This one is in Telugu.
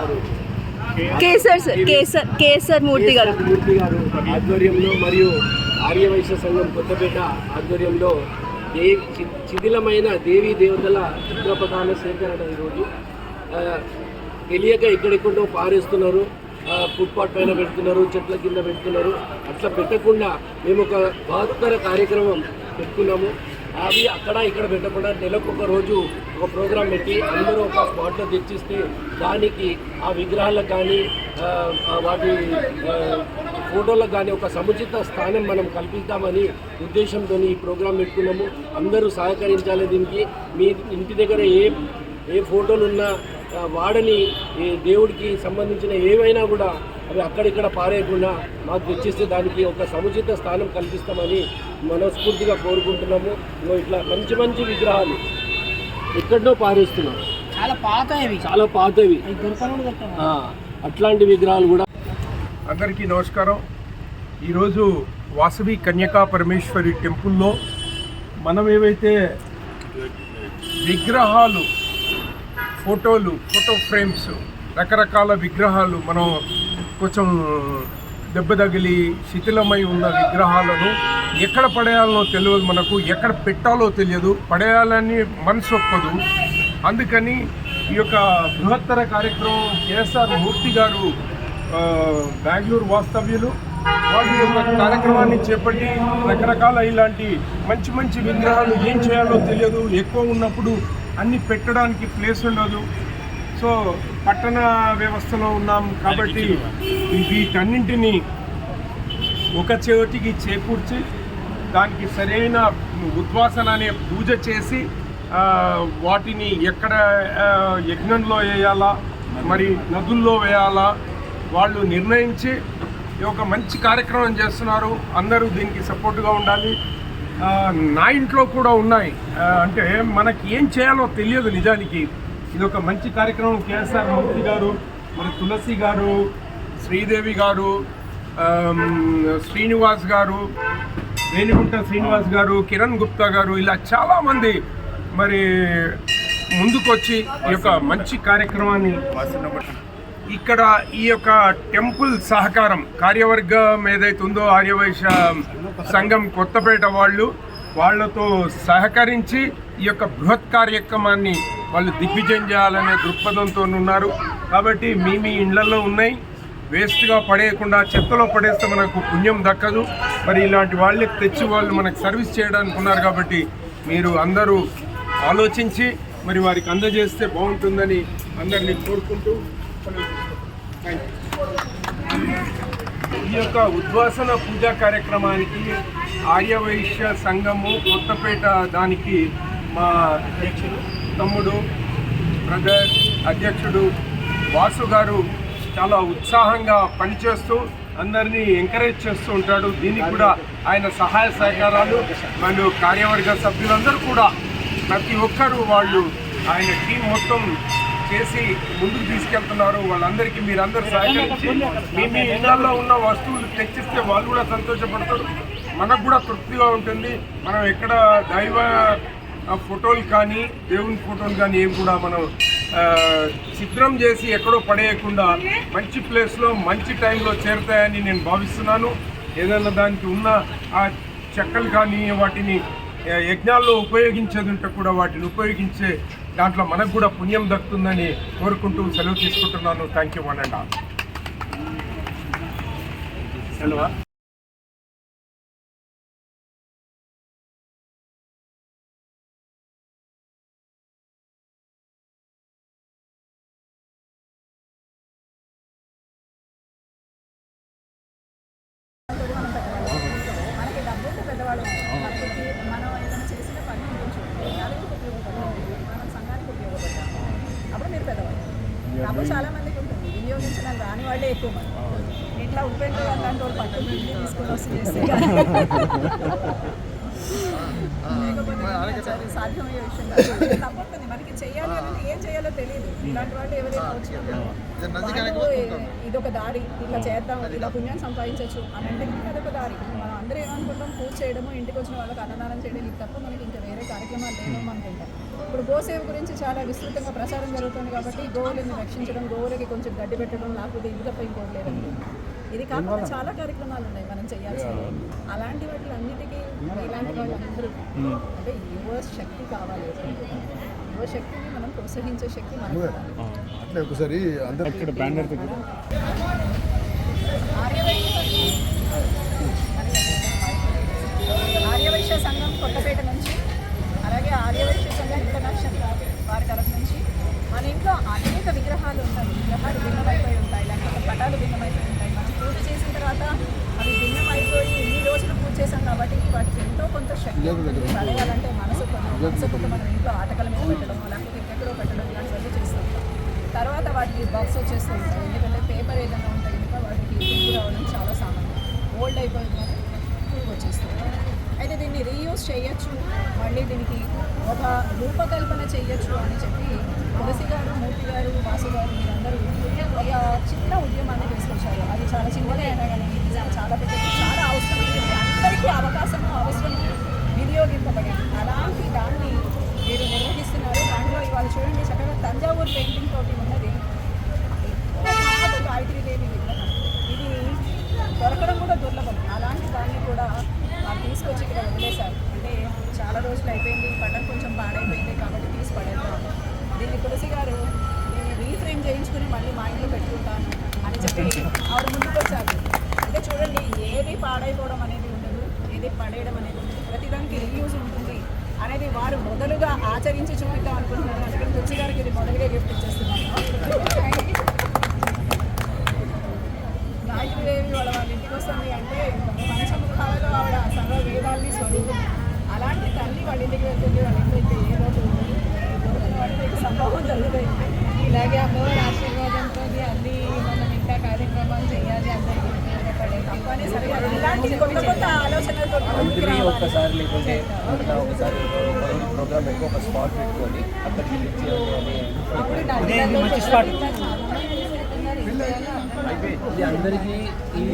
గారు. కేసర్ సార్ కేసర్ కేసర్ మూర్తి గారు. మూర్తి గారు ఆధ్వర్యంలో మరియు ఆర్యవైశ్య సంఘం కొత్తపేట ఆధ్వర్యంలో దే చి- శిథిలమైన దేవీ దేవతల చిత్రపటాల సేకరణ ఈరోజు. తెలియక ఎక్కడెక్కడో పారేస్తున్నారు. ఫుట్పాత్ పైన పెడుతున్నారు చెట్ల కింద పెడుతున్నారు. అట్లా పెట్టకుండా మేము ఒక బహత్తర కార్యక్రమం పెట్టుకున్నాము. అవి అక్కడ ఇక్కడ పెట్టకుండా నెలకు ఒక రోజు ఒక ప్రోగ్రాం పెట్టి అందరూ ఒక స్పాట్లో తెచ్చిస్తే దానికి ఆ విగ్రహాలకు కానీ వాటి ఫోటోలకు కానీ ఒక సముచిత స్థానం మనం కల్పిద్దామని ఉద్దేశంతో ఈ ప్రోగ్రాం పెట్టుకున్నాము. అందరూ సహకరించాలి దీనికి. మీ ఇంటి దగ్గర ఏ ఏ ఫోటోలు ఉన్నా వాడని దేవుడికి సంబంధించిన ఏవైనా కూడా అవి అక్కడిక్కడ పారేయకుండా మాకు తెచ్చిస్తే దానికి ఒక సముచిత స్థానం కల్పిస్తామని మనస్ఫూర్తిగా కోరుకుంటున్నాము. ఇట్లా మంచి మంచి విగ్రహాలు ఎక్కడో పారేస్తున్నాం చాలా పాత ఇవి చాలా పాతవి. అట్లాంటి విగ్రహాలు కూడా. అందరికీ నమస్కారం. ఈరోజు వాసవి కన్యకా పరమేశ్వరి టెంపుల్లో మనం ఏవైతే విగ్రహాలు ఫోటోలు ఫోటో ఫ్రేమ్స్ రకరకాల విగ్రహాలు మనం కొంచెం దెబ్బ తగిలి శిథిలమై ఉన్న విగ్రహాలను ఎక్కడ పడేయాలనో తెలియదు మనకు ఎక్కడ పెట్టాలో తెలియదు. పడేయాలని మనసు ఒప్పదు. అందుకని ఈ యొక్క బృహత్తర కార్యక్రమం కేఎస్ఆర్ మూర్తి గారు బెంగళూరు వాస్తవ్యులు వాళ్ళు యొక్క కార్యక్రమాన్ని చేపట్టి రకరకాల ఇలాంటి మంచి మంచి విగ్రహాలు ఏం చేయాలో తెలియదు. ఎక్కువ ఉన్నప్పుడు అన్ని పెట్టడానికి ప్లేస్ ఉండదు. సో పట్టణ వ్యవస్థలో ఉన్నాం కాబట్టి వీటన్నింటినీ ఒక చోటికి చేకూర్చి దానికి సరైన ఉద్వాసన అనే పూజ చేసి వాటిని ఎక్కడ యజ్ఞంలో వేయాలా మరి నదుల్లో వేయాలా వాళ్ళు నిర్ణయించి ఒక మంచి కార్యక్రమం చేస్తున్నారు. అందరూ దీనికి సపోర్ట్గా ఉండాలి. నా ఇంట్లో కూడా ఉన్నాయి. అంటే మనకి ఏం చేయాలో తెలియదు నిజానికి. ఇది ఒక మంచి కార్యక్రమం. కేఎస్ఆర్ మూర్తి గారు మరి తులసి గారు శ్రీదేవి గారు శ్రీనివాస్ గారు రేణిగుంట శ్రీనివాస్ గారు కిరణ్ గుప్తా గారు ఇలా చాలామంది మరి ముందుకొచ్చి ఈ యొక్క మంచి కార్యక్రమాన్ని ఇక్కడ ఈ యొక్క టెంపుల్ సహకారం కార్యవర్గం ఏదైతే ఉందో ఆర్యవైశ్య సంఘం కొత్తపేట వాళ్ళు వాళ్ళతో సహకరించి ఈ యొక్క బృహత్ కార్యక్రమాన్ని వాళ్ళు దిగ్విజయం చేయాలనే దృక్పథంతో ఉన్నారు. కాబట్టి మీ మీ ఇళ్ళలో ఉన్నాయి. వేస్ట్గా పడేయకుండా చెత్తలో పడేస్తే మనకు పుణ్యం దక్కదు. మరి ఇలాంటి వాళ్ళకి తెచ్చి వాళ్ళు మనకు సర్వీస్ చేయడానికి ఉన్నారు కాబట్టి మీరు అందరూ ఆలోచించి మరి వారికి అందజేస్తే బాగుంటుందని అందరినీ కోరుకుంటూ ఈ యొక్క ఉద్వాసన పూజా కార్యక్రమానికి ఆర్యవైశ్య సంఘము కొత్తపేట దానికి మా అధ్యక్షుడు తమ్ముడు బ్రదర్ అధ్యక్షుడు వాసు గారు చాలా ఉత్సాహంగా పనిచేస్తూ అందరినీ ఎంకరేజ్ చేస్తూ ఉంటాడు. దీనికి కూడా ఆయన సహాయ సహకారాలు మరియు కార్యవర్గ సభ్యులందరూ కూడా ప్రతి ఒక్కరూ వాళ్ళు ఆయన టీం మొత్తం చేసి ముందుకు తీసుకెళ్తున్నారు. వాళ్ళందరికీ మీరందరూ సహకరించి మీ మీ ఇళ్ళలో ఉన్న వస్తువులు తెచ్చిస్తే వాళ్ళు కూడా సంతోషపడతారు. మనకు కూడా తృప్తిగా ఉంటుంది. మనం ఎక్కడ దైవ ఫోటోలు కానీ దేవుని ఫోటోలు కానీ ఏం కూడా మనం చిత్రం చేసి ఎక్కడో పడేయకుండా మంచి ప్లేస్లో మంచి టైంలో చేరుతాయని నేను భావిస్తున్నాను. ఏదైనా దానికి ఉన్న ఆ చెక్కలు కానీ వాటిని యజ్ఞాల్లో ఉపయోగించేది ఉంటే కూడా వాటిని ఉపయోగించే దాంట్లో మనకు కూడా పుణ్యం దక్కుతుందని కోరుకుంటూ సెలవు తీసుకుంటున్నాను. Thank you one and all సెలవా? డబ్బు చాలా మందికి ఉంటుంది. వినియోగించడం రాని వాళ్ళే ఎక్కువ మంది. ఇట్లా ఉపయోగం అలాంటి వాళ్ళు పట్టు తీసుకొని వచ్చి చేస్తే సాధ్యమయ్యే విషయం తప్పకుండా మనకి చేయాలి అనేది ఏం చేయాలో తెలియదు ఇలాంటి వాళ్ళు ఎవరైనా వచ్చినప్పుడు ఇది ఒక దారి ఇట్లా చేద్దాం ఇలా పుణ్యం సంపాదించవచ్చు అని అంటే అదొక దారి మనం అందరూ ఏమనుకుంటాం పూజ చేయడము ఇంటికి వచ్చిన వాళ్ళకి అన్నదానం చేయడం ఇది తప్ప మనకి ఇంకా వేరే కార్యక్రమాలు లేవేమో అనుకుంటాం ఇప్పుడు గోసేవ గురించి చాలా విస్తృతంగా ప్రచారం జరుగుతుంది కాబట్టి గోవులను రక్షించడం గోవులకి కొంచెం గడ్డి పెట్టడం లేకపోతే ఇది తప్ప ఇంకోటి లేదండి ఇది కాకుండా చాలా కార్యక్రమాలు ఉన్నాయి మనం చేయాల్సినవి. అలాంటి వాటి అన్నిటికీ ఇలాంటి వాళ్ళందరూ అంటే యువ శక్తి కావాలి. యువ శక్తిని మనం ప్రోత్సహించే శక్తి మనకు. అట్లే ఒకసారి అందరు ఇక్కడ బ్యానర్ దగ్గర ఆర్యవైశ్య సంఘం కొత్తపేట నుంచి అలాగే ఆర్యవైశ్య సంఘం ఇంటర్నేషనల్ వారి తరఫు నుంచి మన ఇంట్లో అనేక విగ్రహాలు ఉంటాయి విగ్రహాలు భిన్నమైపోయి ఉంటాయి లేకపోతే పటాలు భిన్నమైపోయి ఉంటాయి మనం పూజ చేసిన తర్వాత అవి భిన్నమైపోయి ఇన్ని రోజులు పూజ చేసాం కాబట్టి వాటికి ఎంతో కొంత శక్తి ఉంటుంది పడేయాలంటే మనసు మనసు మనం ఇంట్లో ఆటకల మీద పెట్టడం లేకపోతే ఇంకెక్కడో పెట్టడం ఇలాంటివన్నీ చేస్తూ ఉంటాం. తర్వాత వాటికి బాక్స్ వచ్చేస్తూ ఉంటాయి. ఎందుకంటే పేపర్ ఏదైనా ఉంటే కనుక వాటికి పురుగు రావడం చాలా సామాన్యం ఓల్డ్ అయిపోయింది పురుగు వచ్చేస్తుంది అయితే దీన్ని రీయూజ్ చేయొచ్చు. మళ్ళీ దీనికి ఒక రూపకల్పన చేయొచ్చు అని చెప్పి తులసి గారు మూర్తి గారు వాసు గారు వీరందరూ ఒక చిన్న ఉద్యమాన్ని తీసుకొచ్చారు. అది చాలా చిన్నదే అయినా కానీ చాలా పెద్దది చాలా అవసరమైనది. అందరికీ అవకాశం అవసరం వినియోగింపబడేది అలాంటి దాన్ని మీరు నిర్వహిస్తున్నారు. దాంట్లో ఇవాళ చూడండి చక్కగా తంజావూరు పెయింటింగ్ తోటి ఉన్నది. పాత గాయత్రీదేవి విగ్రహం. ఇది దొరకడం కూడా దుర్లభం. అలాంటి దాన్ని కూడా తీసుకొచ్చి ఇక్కడ వదిలేశారు. అంటే చాలా రోజులు అయిపోయింది. బటన్ కొంచెం పాడైపోయింది కాబట్టి తీసి పడేద్దాం. దీన్ని తులసి గారు దీన్ని రీఫ్రేమ్ చేయించుకుని మళ్ళీ మా ఇంట్లో పెట్టుకుంటాను అని చెప్పి ఆవిడ ముందుకు వచ్చారు అంటే చూడండి ఏది పాడైపోవడం అనేది ఉండదు పడేయడం అనేది ప్రతి దానికి రీయూజ్ ఉంటుంది అనేది వారు మొదలుగా ఆచరించి చూపిద్దాం అనుకుంటున్నారు. అందుకని తులసి గారికి ఇది మొదలుగా గిఫ్ట్ ఇచ్చేస్తున్నాను గాయత్రీదేవి వాళ్ళ వాళ్ళ ఇంటికి వస్తుంది అంటే పంచముఖాలలో ఆవిడ సర్వ వేదాల్ని స్వరూపం అలాంటి తల్లి వాళ్ళ ఇంటికి వెళ్తుంది వాళ్ళ ఇంట్లో అయితే ఏ రోజు ఉండదు. వాళ్ళకి ఒక సంభవం జరుగుతాయి ఇలాగే అమ్మవారి ఆశీర్వాదంతో అన్ని మనం ఇంకా కార్యక్రమాలు చేయాలి అందరికీ ఉపయోగపడే తప్పని సరే ఇలాంటి కొత్త కొత్త ఆలోచనలతో ముందుకు అందరినీ రావాలి. ఒక్కసారి లేకుంటే అట్లా ఒకసారి ప్రోగ్రామ్ ఎక్కువ ఒక స్పాట్ పెట్టుకొని అక్కడికి మంచి స్పాట్. అయిపోయి ఇది అందరికీ ఈ